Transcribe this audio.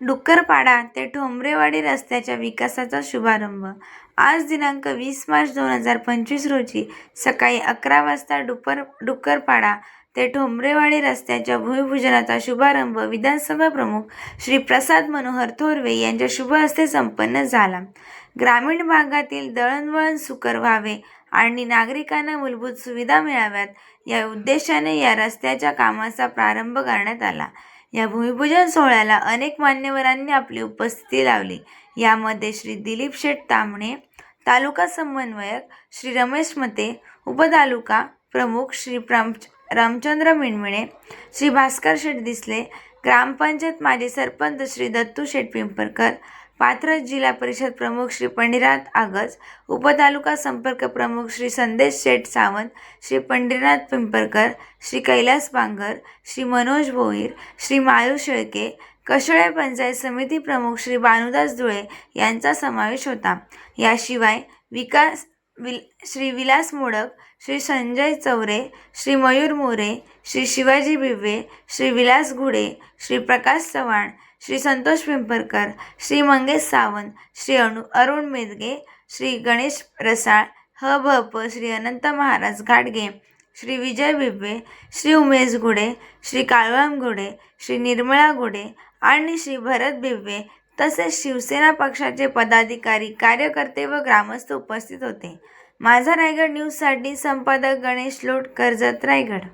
Dukkarpada ते ठोंबरेवाडी रस्त्याच्या विकासाचा शुभारंभ. आज दिनांक वीस मार्च दोन हजार पंचवीस रोजी सकाळी अकरा वाजता डुपर डुक्करपाडा ते ठोंबरेवाडी रस्त्याच्या भूमिपूजनाचा शुभारंभ विधानसभा प्रमुख श्री प्रसाद मनोहर थोरवे यांच्या शुभ हस्ते संपन्न झाला. ग्रामीण भागातील दळणवळण सुकर व्हावे आणि नागरिकांना मूलभूत सुविधा मिळाव्यात या उद्देशाने या रस्त्याच्या कामाचा प्रारंभ करण्यात आला. या भूमिपूजन सोहळ्याला अनेक मान्यवरांनी आपली उपस्थिती लावली. यामध्ये श्री दिलीप शेठ तांबणे तालुका समन्वयक श्री रमेश मते उपतालुका प्रमुख श्री प्राम रामचंद्र मिणमिणे श्री भास्कर शेठ दिसले ग्रामपंचायत माजी सरपंच श्री दत्तू शेठ पिंपरकर पात्र जिल्हा परिषद प्रमुख श्री पंढरीनाथ आगज उपतालुका संपर्क प्रमुख श्री संदेश शेठ सावंत श्री पंढरीनाथ पिंपरकर श्री कैलास बांगर श्री मनोज भोईर श्री माळू शेळके कशळे पंचायत समिती प्रमुख श्री बानुदास धुळे यांचा समावेश होता. याशिवाय विकास विल श्री विलास मोडक श्री संजय चौरे श्री मयूर मोरे श्री शिवाजी बिबवे श्री विलास घुडे श्री प्रकाश चव्हाण श्री संतोष पिंपरकर श्री मंगेश सावंत श्री अनु अरुण मेदगे श्री गणेश रसाळ ह भ प श्री अनंत महाराज घाटगे श्री विजय बिबवे श्री उमेश घुडे श्री काळवाम घुडे श्री निर्मळा घुडे आणि श्री भरत बिबवे तसेच शिवसेना पक्षाचे पदाधिकारी कार्यकर्ते व ग्रामस्थ उपस्थित होते. माझा रायगड न्यूजसाठी संपादक गणेश लोट कर्जत रायगड.